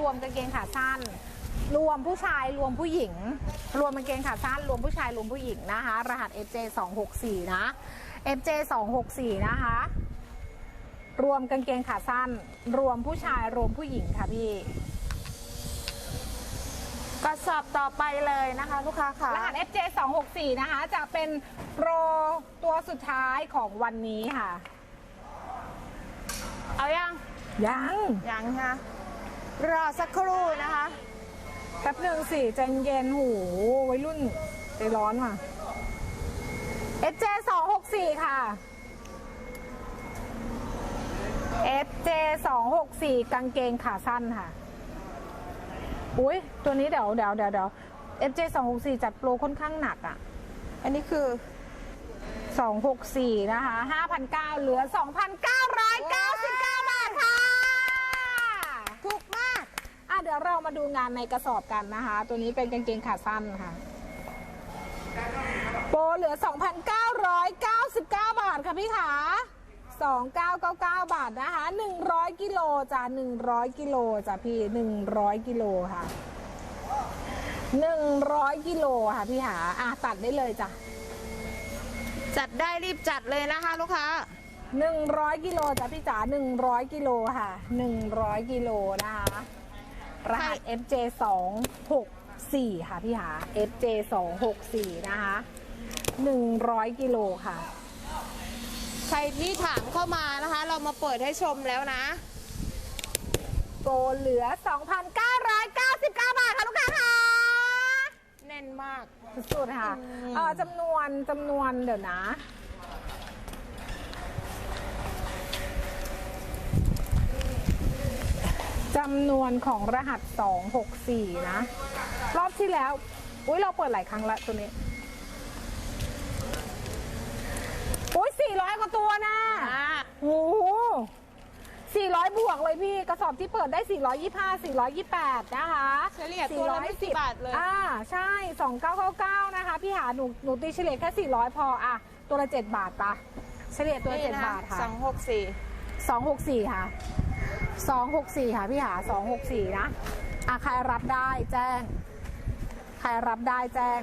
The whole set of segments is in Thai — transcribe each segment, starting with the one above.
รวมกางเกงขาสั้น รวมผู้ชายรวมผู้หญิง รวมกางเกงขาสั้น รวมผู้ชายรวมผู้หญิงนะคะ รหัส FJ 264นะ FJ 264นะคะ รวมกางเกงขาสั้น รวมผู้ชายรวมผู้หญิงค่ะพี่กระสอบต่อไปเลยนะคะลูกค้าค่ะ รหัส FJ 264นะคะ จะเป็นโปรตัวสุดท้ายของวันนี้ค่ะ เอายัง ยัง ยังค่ะ รอสักครู่นะคะ แป๊บหนึ่งสิใจเย็นหูวัยรุ่นใจร้อนว่ะ FJ 264ค่ะ FJ 264กางเกงขาสั้นค่ะ อุ้ยตัวนี้เดี๋ยวเดี๋ยวเดี๋ยวเดี๋ยว FJ 264จัดโปรค่อนข้างหนักอะ อันนี้คือ 264 นะคะ5,900เหลือ 2,999 บาทค่ะ ถูกมาก อะเดี๋ยวเรามาดูงานในกระสอบกันนะคะ ตัวนี้เป็นกางเกงขาสั้นค่ะ โปรเหลือ 2,999 บาทค่ะพี่ขา2999 บาทนะคะ 100 กิโลจ้ะ100 กิโลจ้ะพี่ 100 กิโลค่ะ 100 กิโลค่ะพี่หาอะตัดได้เลยจ้ะ จัดได้รีบจัดเลยนะคะลูกค้า100 กิโลจ้ะพี่จ๋า100 กิโลค่ะ 100 กิโลนะคะ รหัส FJ 2 6 4 ค่ะพี่หา FJ 2 6 4 นะคะ100 กิโลค่ะ ใครที่ถามเข้ามานะคะ เรามาเปิดให้ชมแล้วนะโกเหลือ 2,999 บาทค่ะลูกค้าค่ะแน่นมากสุดๆค่ะเอ่อจำนวนจำนวนเดี๋ยวนะ จำนวนของรหัส 264 นะ รอบที่แล้ว อุ้ยเราเปิดหลายครั้งละตัวนี้ อุ้ย400 กว่าตัวนะอ่าโอ้โห400 บวกเลยพี่ กระสอบที่เปิดได้ 425 428 นะคะ เฉลี่ยตัวละไม่กี่บาทเลย อ่า ใช่ 2999 นะคะ พี่หาหนูหนูตีเฉลี่ยแค่ 400 พออะ ตัวละ 7 บาทปะเฉลี่ยตัวละนี่นะ7บาทค่ะสองหกสี่264 ค่ะ 264 ค่ะพี่หา 264 นะอะใครรับได้แจ้ง ใครรับได้แจ้ง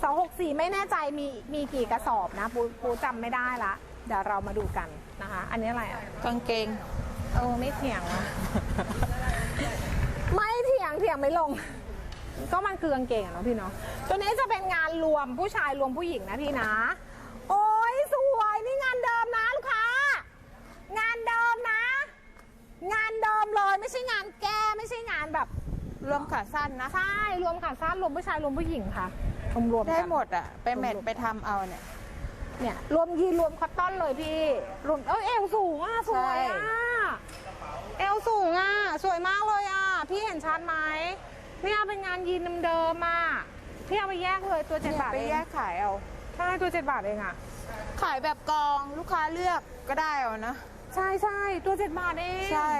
264 ไม่แน่ใจมีมีกี่กระสอบนะ ปูปูจำไม่ได้ละ เดี๋ยวเรามาดูกันนะคะ อันนี้อะไรอะกางเกง เออ ไม่เถียงอะไม่เถียงเถียงไม่ลง ก็มันคือกางเกงอะเนาะพี่เนาะตัวนี้จะเป็นงานรวมผู้ชายรวมผู้หญิงนะพี่นะ โอ้ยสวยนี่งานเดิมนะลูกค้า งานเดิมนะ งานเดิมเลย ไม่ใช่งานแก้ไม่ใช่งานแบบรวมขาสั้นนะใช่รวมขาสั้นรวมผู้ชายรวมผู้หญิงค่ะรวมรวมๆกันได้หมดอะ ไปแมทไปทำเอาเนี่ย เนี่ยรวมยีนรวมคอตตอนเลยพี่รวมเอ้ยเอวสูงอะสวยอะเอวสูงอะสวยมากเลยอะพี่เห็นชัดไหมเนี่ยเป็นงานยีนเดิมๆอะพี่เอาไปแยกเลยตัวเจ็ดเนี่ยบาทไปเองแยกขายเอา ใช่ตัวเจ็ดบาทเองอะขายแบบกองลูกค้าเลือกก็ได้เอานะ ใช่ใช่ตัวเจ็ดบาทเองใช่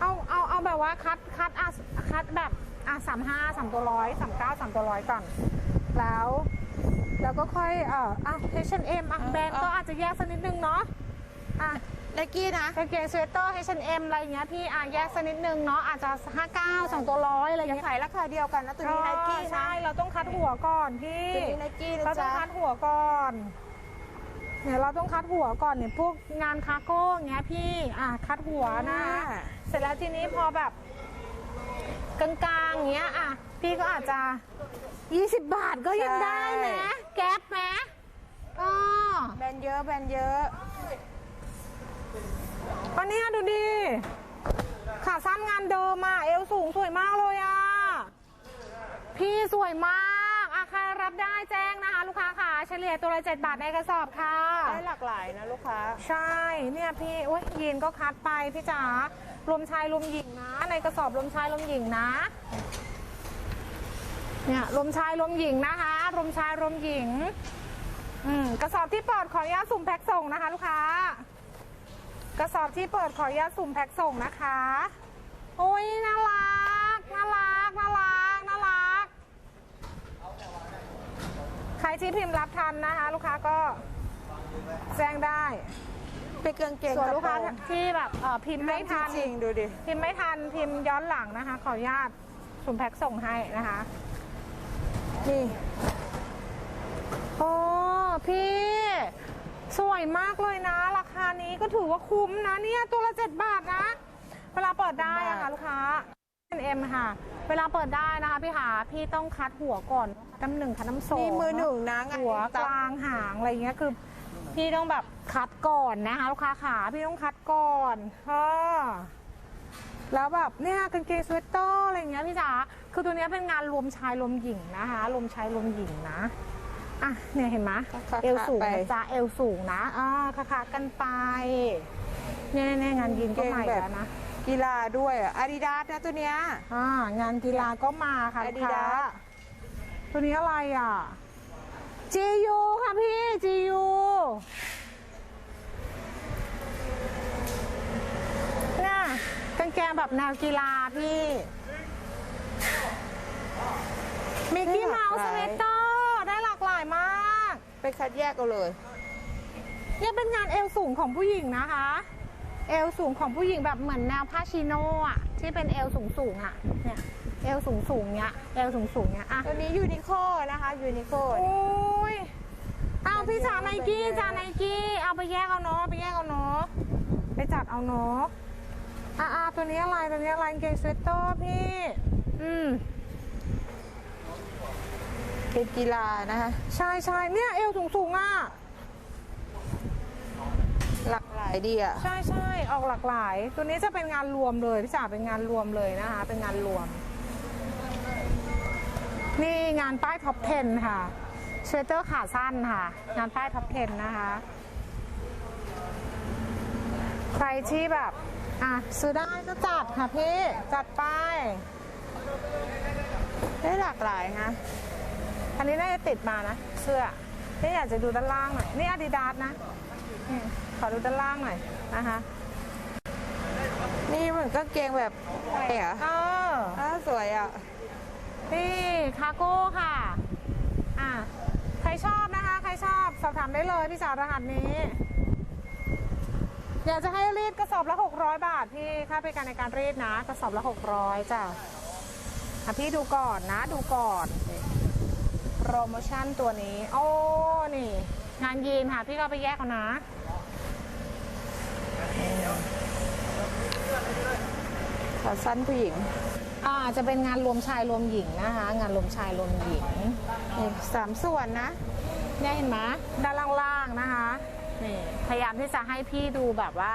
เอาเอาเอาแบบว่าคัดคัดอะคัดแบบอะสามห้าสามตัวร้อยสามเก้าสามตัวร้อยก่อน แล้ว แล้วก็ค่อยเอ่ออะ H&M อะแบรนด์ก็อาจจะแยกสักนิดนึงเนาะอะไนกี้นะกางเกงสเวตเตอร์ H&M อะไรอย่างเงี้ยพี่อะแยกสักนิดนึงเนาะอาจจะ59 2ตัวร้อยอะไรอย่างยังเงี้ยขายราคาเดียวกันนะตัวนี้ไนกี้เออนะใช่เราต้องคัดหัวก่อนพี่ตัวนี้ไนกี้นะเราต้องจ๊ะคัดหัวก่อน เนี่ยเราต้องคัดหัวก่อนเนี่ยพวกงานคาร์โก้อย่างเงี้ยพี่อะคัดหัวนะเสร็จแล้วทีนี้พอแบบกลางๆอย่างเงี้ยอะพี่ก็อาจจะ 20 บาทก็ยังได้ไหมแก๊ปไหมก็แบรนด์เยอะแบรนด์เยอะก็เนี่ยดูดิขาสั้นงานเดิมอะเอวสูงสวยมากเลยอะพี่สวยมากอาคารรับได้แจ้ เฉลี่ยตัวละ7บาทในกระสอบค่ะ ได้หลากหลายนะลูกค้า ใช่ เนี่ยพี่โอ้ยยีนก็คัดไปพี่จ๋ารวมชายรวมหญิงนะ ในกระสอบรวมชายรวมหญิงนะ เนี่ยรวมชายรวมหญิงนะคะรวมชายรวมหญิง อืมกระสอบที่เปิดขออนุญาตสุ่มแพ็คส่งนะคะ ลูกค้า กระสอบที่เปิดขออนุญาตสุ่มแพ็คส่งนะคะ โอ้ยน่ารักน่ารักน่ารัก น่ารัก ใค รที่พิมพ์รับทันนะคะ ลูกค้าก็แจ้งได้เป็นกางเกงส่วนลูกค้าระโปรงที่แบบเอ่อพิมพ์ไม่ทันจริงๆดูดิ พิมพ์ไม่ทันพิมพ์ย้อนหลังนะคะ ขออนุญาตสุ่มแพ็คส่งให้นะคะ นี่โอ้พี่ สวยมากเลยนะ ราคานี้ก็ถือว่าคุ้มนะเนี่ย ตัวละเจ็ดบาทนะ เวลาเปิดได้อะค่ะ ลูกค้า เป็นเอ็มค่ะ เวลาเปิดได้นะคะพี่หาพี่ต้องคัดหัวก่อนคัดน้ำหนึ่งคัดน้ำสองนี่มือหนึ่งนะงานหัวกตัดลางหางอะไรเงี้ยคือ พี่ต้องแบบคัดก่อนนะคะลูกค้าขาพี่ต้องคัดก่อนเออแล้วแบบเนี่ยกางเกงสเวตเตอร์อะไรเงี้ยพี่จ๋าคือตัวเนี้ยเป็นงานรวมชายรวมหญิงนะคะ รวมชายรวมหญิงนะอะเนี่ยเห็นไหมค่ะเอวสูงไปนะจ๊ะเอวสูงนะอ่าค่ะค่ะกันไปเนี่ยเนี่ยงานยินก็ใหม่แล้วนะ กีฬาด้วยอาดิดาสนะตัวเนี้ย อ่างานกีฬาก็มาค่ะลูกค้า Adidas ตัวนี้อะไรอะ GU ค่ะพี่ GU น่ะกางเกงแบบแนวกีฬาพี่มิกกี้เมาส์สเวตเตอร์ได้หลากหลายมาก ไปคัดแยกเอาเลย เนี่ยเป็นงานเอวสูงของผู้หญิงนะคะ เอวสูงของผู้หญิงแบบเหมือนแนวผ้าชิโน่อะที่เป็นเอวสูงสูงๆอะเนี่ยเอวสูงสูงๆเนี้ยเอวสูงสูงๆเนี้ยอะตัวนี้ยูนิโคนะคะยูนิโคโอ้ยเอาพี่จ๋าไนกี้จ๋าไนกี้เอาไปแยกเอาเนาะไปแยกเอาเนาะไปจัดเอาเนาะอะอะตัวนี้อะไรตัวนี้อะไรกางเกงสเวตเตอร์พี่ อืม เป็นกีฬานะคะ ใช่ใช่เนี่ยเอวสูงสูงๆอะหลายดีอะ ใช่ใช่ออกหลากหลาย ตัวนี้จะเป็นงานรวมเลยพี่จ๋าเป็นงานรวมเลยนะคะ เป็นงานรวม นี่งานป้ายท็อป 10 ค่ะสเวตเตอร์ขาสั้นค่ะ งานป้ายท็อป 10 นะคะ ใครที่แบบ อะ ซื้อได้ก็จัดค่ะพี่ จัดไป ได้หลากหลายนะอันนี้น่าจะติดมานะ เสื้อนี่อยากจะดูด้านล่างหน่อย นี่อาดิดาสนะ ขอดูด้านล่างหน่อยนะคะ นี่เหมือนกางเกงแบบอะไรอะเอออ่าสวยอะ นี่คาโก้ค่ะ อะ ใครชอบนะคะ ใครชอบสอบถามได้เลยพี่สาวรหัสนี้อยากจะให้รีดกระสอบละ 600 บาทพี่ค่าบริการในการรีดนะ กระสอบละ 600จ้ะอะพี่ดูก่อนนะดูก่อนโปรโมชั่นตัวนี้ โอ้ นี่ งานยีนค่ะ พี่ก็เอาไปแยกเอานะ ขาสั้นผู้หญิงอ่าจะเป็นงานรวมชายรวมหญิงนะคะ งานรวมชายรวมหญิงนี่สามส่วนนะเนี่ยเห็นไหมด้านล่างๆนะคะนี่พยายามที่จะให้พี่ดูแบบว่า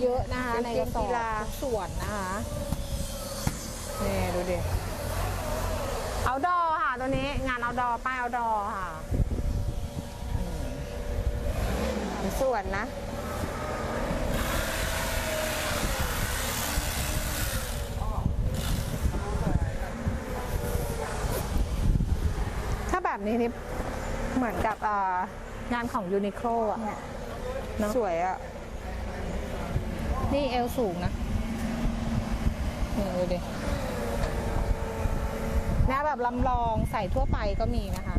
เยอะๆนะคะเป็นในเกกมระสอกีบฬาทุกส่วนนะคะนี่ดูดิเอาดอค่ะตัวนี้งานเอาดอป้ายเอาดอค่ะสามส่วนนะ แบบนี้นี่เหมือนกับอ่างานของยูนิโคลอะเนอะ สวยอะ นี่เอวสูงนะนี่ดูดิหน้าแบบลำลองใส่ทั่วไปก็มีนะคะ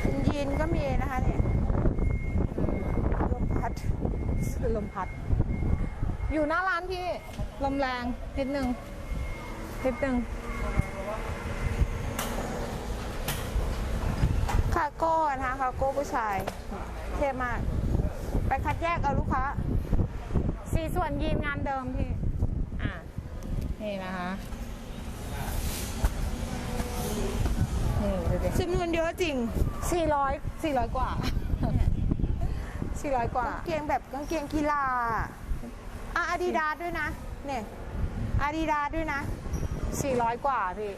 เป็นยีนก็มีนะคะเนี่ยลมพัดลมพัด อยู่หน้าร้านพี่ ลมแรงนิดนึงนิดนึง คา โก้นะคะคาโก้ผู้ชาย เท่มาก ไปคัดแยกเอาลูกค้า สี่ส่วนยีนงานเดิมพี่ อะ นี่นะคะนี่ดูดิจำนวนเยอะจริงสี่ร้อยสี่ร้อยกว่าสี่ร้อยกว่า กางเกงแบบกางเกงกีฬา อะอาดิดาสด้วยนะ เนี่ยอาดิดาสด้วยนะสี่ร้อยกว่าพี่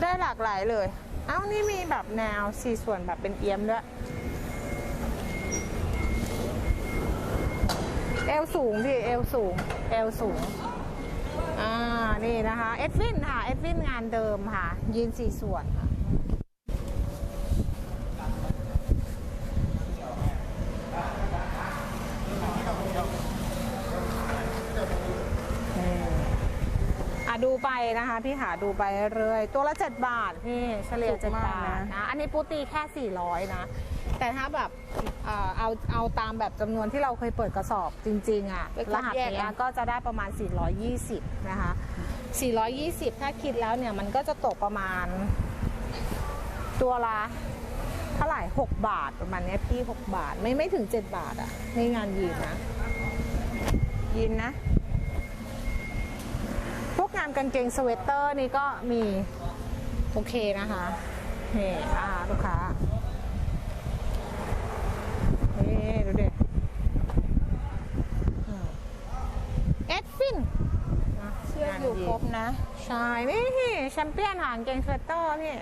ได้หลากหลายเลย เอ้านี่มีแบบแนวสี่ส่วนแบบเป็นเอี้ยมด้วย เอวสูงพี่เอวสูง เอวสูง อ่า นี่นะคะ เอ็ดวินค่ะ เอ็ดวินงานเดิมค่ะ ยืนสี่ส่วนค่ะ อา ดูไป นะคะ พี่หาดูไปเรื่อยตัวละ 7 บาทพี่เฉลี่ยถูก7มากบาทนะ นะ อันนี้ปูตีแค่ 400 นะ แต่ถ้าแบบเอ่อเอาเอาตามแบบจำนวนที่เราเคยเปิดกระสอบจริง ๆอะไปรคัดหัสแยกเนี้ยเอาก็จะได้ประมาณ 420 นะคะ 420 ถ้าคิดแล้วเนี่ย มันก็จะตกประมาณ ตัวละเท่าไหร่ 6 บาทประมาณเนี้ยพี่ 6 บาทไม่ไม่ถึง 7 บาทอะในงานยีนนะ ยินนะพวก งานกางเกงสเวตเตอร์นี่ก็มีโอเคนะคะนี่อ่าลูกค้านี่ดูดิเอ็ดฟินเชือกอยู่ครบนะ ใช่นี่แชมเปี้ยนหางเกงสเวตเตอร์นี่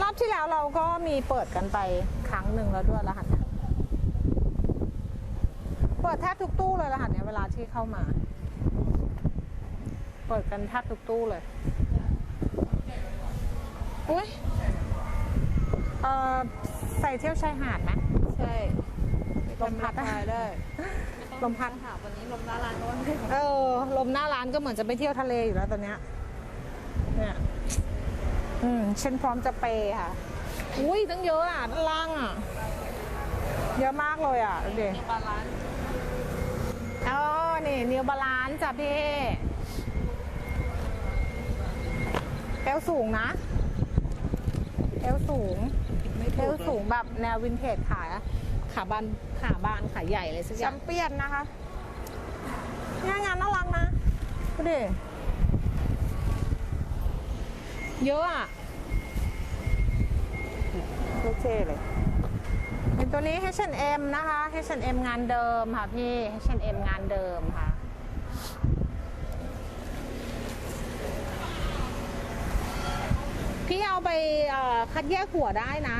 รอบที่แล้วเราก็มีเปิดกันไปครั้งหนึ่งแล้วด้วยรหัส เนี่ยเปิดแทบทุกตู้เลยรหัสเนี่ยเวลาที่เข้ามา เปิดกันแทบทุกตู้เลย อุ้ยเอ่อใส่เที่ยวชายหาดไหม ใช่ลมพัดทำราคาได้ ลมพัดค่ะวันนี้ลมละลานก็วันเออ ลมหน้าร้านก็เหมือนจะไปเที่ยวทะเลอยู่แล้วตอนเนี้ย เนี่ย อืมฉันพร้อมจะเปย์ค่ะ อุ้ยตั้งเยอะอะด้านล่างอะ เยอะมากเลยอะดูดิบาลานซ์อ๋อ นี่นิวบาลานจ้ะพี่เอวสูงนะเอวสูงไม่เอถูวกสูงแบบแนววินเทจขาขาบานขาบานขาใหญ่เลยสักอแชย่างมเปี้ยนนะคะเนี่ยงานน่ารักนะดูดิเยอะอะเท่ๆเลย เป็นตัวนี้ H&M นะคะ H&M งานเดิมค่ะพี่ H&M งานเดิมค่ะ พี่เอาไปเอ่อคัดแยกหัวได้นะ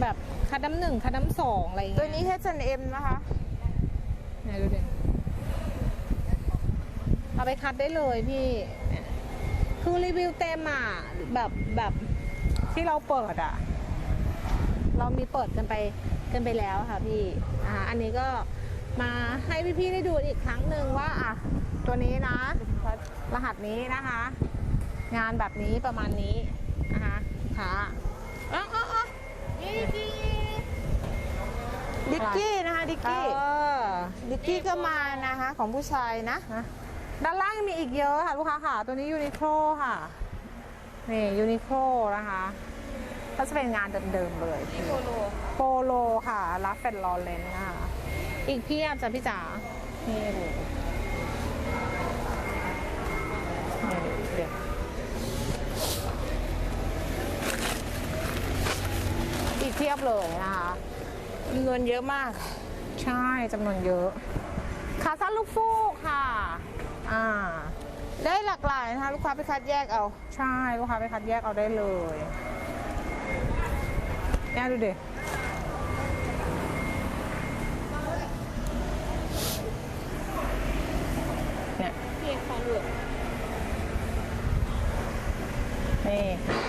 แบบคัดน้ำหนึ่งคัดน้ำสองอะไรอย่างตัวเงี้ยนี้ H&M นะคะ ไหนดูดิเอาไปคัดได้เลยพี่ คือรีวิวเต็มอะแบบแบบที่เราเปิดอะ เรามีเปิดกันไปกันไปแล้วค่ะพี่อ่าอันนี้ก็มาให้พี่ๆได้ดูอีกครั้งหนึ่งว่าอะตัวนี้นะ รหัสนี้นะคะ งานแบบนี้ประมาณนี้นะคะค่ะอ๋ออ๋ออ๋อนี่พี่ดิกกี้นะคะดิกเอกี้อดิกกี้ก็มานะคะ ของผู้ชายนะนะด้านล่างมีอีกเยอะค่ะลูกค้าค่ะ ตัวนี้ยูนิโคลค่ะนี่ยูนิโคลนะคะ ก็จะเป็นงานเดิมๆเลยโปโลโปโลค่ะรับเป็นลอเลนนะคะอีกเพียบจ้ะพี่จ๋านี่ดูนี่ดูเดี๋ยวอีกเพียบเลยนะคะจำนวนเยอะมาก ใช่จำนวนเยอะขาสั้นลูกฟูกค่ะ อ่า ได้หลากหลายนะคะ ลูกค้าไปคัดแยกเอา ใช่ ลูกค้าไปคัดแยกเอาได้เลย เนี่ยดูดิเนี่ยเพียงคอนเวิร์ตนี่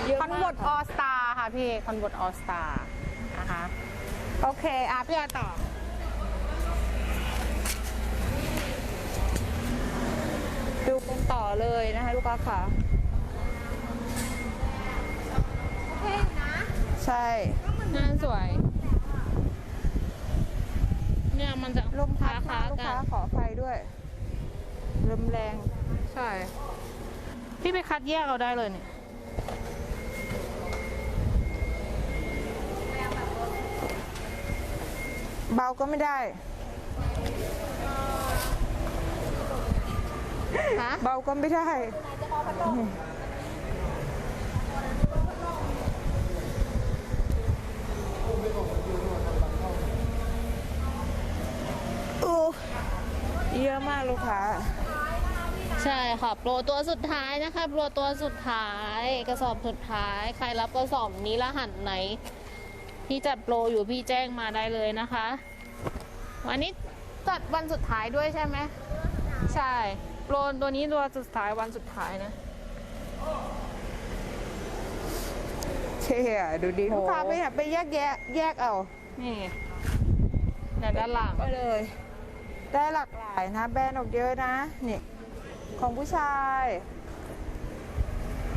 เยอะคมากอนบดออสตาค่ะพี่คอนบดออสตานะคะโอเค อะพี่อาต่อดูกันต่อเลยนะคะลูกค้าค่ะเท่นะ ใช่ งานสวย เนี่ยมันจะลมพัดค้านะลูกกัค้านขออภัยด้วยลมแรง ใช่ พี่ไปคัดแยกเอาได้เลยเนี่ยเบาก็ไม่ได้ฮะเบาก็ไม่ได้ เยอะมากลูกค้าใช่ค่ะโปรตัวสุดท้ายนะคะโปรตัวสุดท้ายกระสอบสุดท้าย ใครรับกระสอบนี้รหัสไหน ที่จัดโปรอยู่พี่แจ้งมาได้เลยนะคะ วันนี้จัดวันสุดท้ายด้วยใช่ไหมใช่โปรตัวนี้ตัวสุดท้ายวันสุดท้ายนะเท่อะดูดีโหลูกค้าไปไปแยกแยะแยกเอานี่แต่ด้านหลังไปเลย ได้หลากหลายนะ แบรนด์ออกเยอะนะ นี่ ของผู้ชาย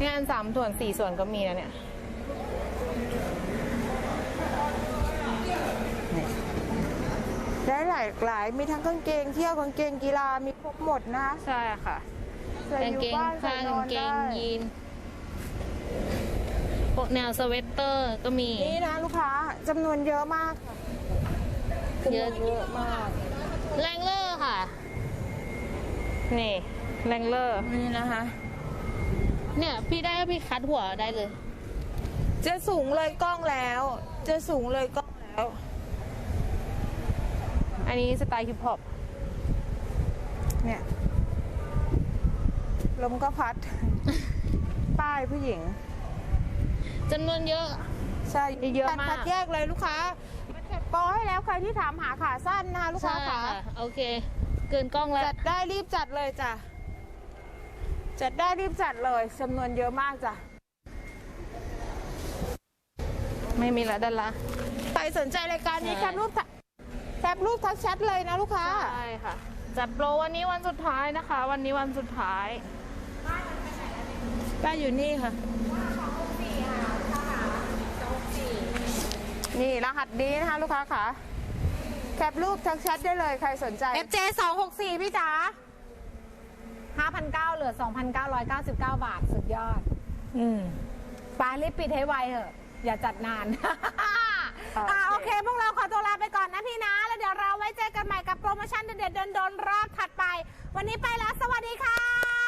งานสามส่วนสี่ส่วนก็มีนะเนี่ยได้หลากหลายมีทั้งกางเกงเที่ยวกางเกงกีฬามีครบหมดนะใช่ค่ะใส่กางอยู่เกงบ้านใส่ผ้านกาองนเกได้งยีนพวกแนวสเวตเตอร์ก็มี นี่นะลูกค้าจำนวนเยอะมากค่ะเยอะจำนวนเยอะมาก แรงเลอร์ค่ะ นี่แรงเลอร์นี่นะคะ เนี่ยพี่ได้ก็พี่คัดหัวได้เลย จะสูงเลยกล้องแล้ว จะสูงเลยกล้องแล้ว อันนี้สไตล์ฮิปฮอปเนี่ยลมก็พัด ป้ายผู้หญิงจำนวนเยอะ ใช่ เยอะตัดมาคักดแยกเลยลูกค้ามันเก็บ โปรให้แล้วใครที่ถามหาขาสั้นนะคะลูกใช่ค้าขาค่ะโอเค เกินกล้องแล้ว จัดได้รีบจัดเลยจ้ะ จัดได้รีบจัดเลยจำนวนเยอะมากจ้ะ ไม่มีแล้วด้านละใครสนใจรายการนี้ใช่แคปรูปถ่ายแคปรูปทักแชทเลยนะลูกค้า ใช่ค่ะ จัดโปรวันนี้วันสุดท้ายนะคะ วันนี้วันสุดท้ายป้าอยู่นี่ค่ะ นี่ รหัสดีนะคะลูกค้าค่ะแคปรูปทักแชทได้เลยใครสนใจ FJ 264พี่จ๋า5,900เหลือ 2,999 บาทสุดยอด อืมปารีบปิดให้ไวเถอะ อย่าจัดนาน อ่าโอเค พวกเราขอตัวลาไปก่อนนะพี่นะ แล้วเดี๋ยวเราไว้เจอกันใหม่กับโปรโมชั่นเด็ดๆโดนๆรอบถัดไป วันนี้ไปแล้ว สวัสดีค่ะ